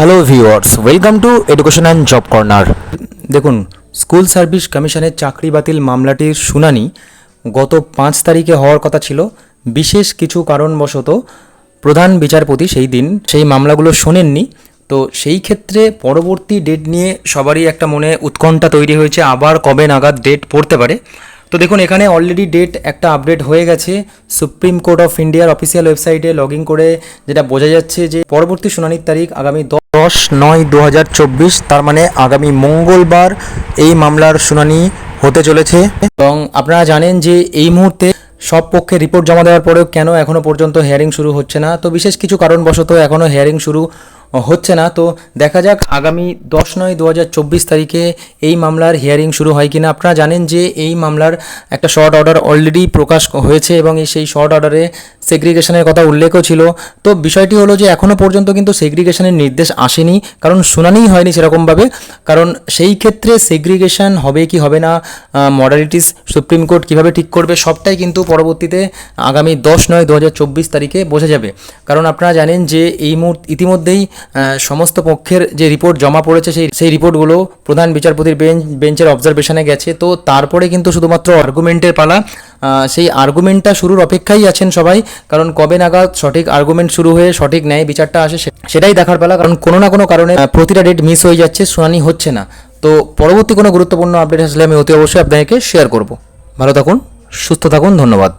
Hello viewers welcome to education and job corner দেখুন school service কমিশনের চাকরি বাতিল মামলাটির শুনানি গত পাঁচ তারিখে হওয়ার কথা ছিল। বিশেষ কিছু কারণবশত প্রধান বিচারপতি সেই দিন সেই মামলাগুলো শোনেননি। তো সেই ক্ষেত্রে পরবর্তী ডেট নিয়ে সবারই একটা মনে উৎকণ্ঠা তৈরি হয়েছে। আবার কবে নাগাদ ডেট পড়তে পারে? তো দেখুন, এখানে অলরেডি ডেট একটা আপডেট হয়ে গেছে। সুপ্রিম কোর্ট অফ ইন্ডিয়ার অফিসিয়াল ওয়েবসাইটে লগ করে যেটা বোঝা যাচ্ছে যে পরবর্তী শুনানির তারিখ আগামী দশ নয় দু তার মানে আগামী মঙ্গলবার এই মামলার শুনানি হতে চলেছে। এবং আপনারা জানেন যে এই মুহূর্তে সব পক্ষে রিপোর্ট জমা দেওয়ার পরেও কেন এখনও পর্যন্ত হিয়ারিং শুরু হচ্ছে না। তো বিশেষ কিছু কারণবশত এখনও হিয়ারিং শুরু হচ্ছে না, তো দেখা যাক আগামী দশ নয় দু তারিখে এই মামলার হিয়ারিং শুরু হয় কিনা। আপনারা জানেন যে এই মামলার একটা শর্ট অর্ডার অলরেডি প্রকাশ হয়েছে এবং সেই শর্ট অর্ডারে সেগ্রিগেশনের কথা উল্লেখও ছিল। তো বিষয়টি হলো যে এখনও পর্যন্ত কিন্তু সেগ্রিগেশনের নির্দেশ আসেনি, কারণ শুনানিই হয়নি সেরকমভাবে। কারণ সেই ক্ষেত্রে সেগ্রিগেশন হবে কি হবে না মডালিটিস সুপ্রিম কোর্ট কীভাবে ঠিক করবে সবটাই কিন্তু পরবর্তীতে আগামী দশ নয় দু তারিখে বোঝা যাবে। কারণ আপনারা জানেন যে এই মুহূর্তে, ইতিমধ্যেই সমস্ত পক্ষের যে রিপোর্ট জমা পড়েছে সেই সেই রিপোর্টগুলো প্রধান বিচারপতির বেঞ্চ, বেঞ্চের অবজারভেশনে গেছে। তো তারপরে কিন্তু শুধুমাত্র আর্গুমেন্টের পালা সেই আর্গুমেন্টটা শুরুর অপেক্ষাই আছেন সবাই। কারণ কবে নাগাদ সঠিক আর্গুমেন্ট শুরু হয়ে সঠিক ন্যায় বিচারটা আসে সেটাই দেখার পালা। কারণ কোনো না কোনো কারণে প্রতিটা ডেট মিস হয়ে যাচ্ছে, শুনানি হচ্ছে না। তো পরবর্তী কোনো গুরুত্বপূর্ণ আপডেট আসলে আমি অতি অবশ্যই আপনাদেরকে শেয়ার করব। ভালো থাকুন, সুস্থ থাকুন, ধন্যবাদ।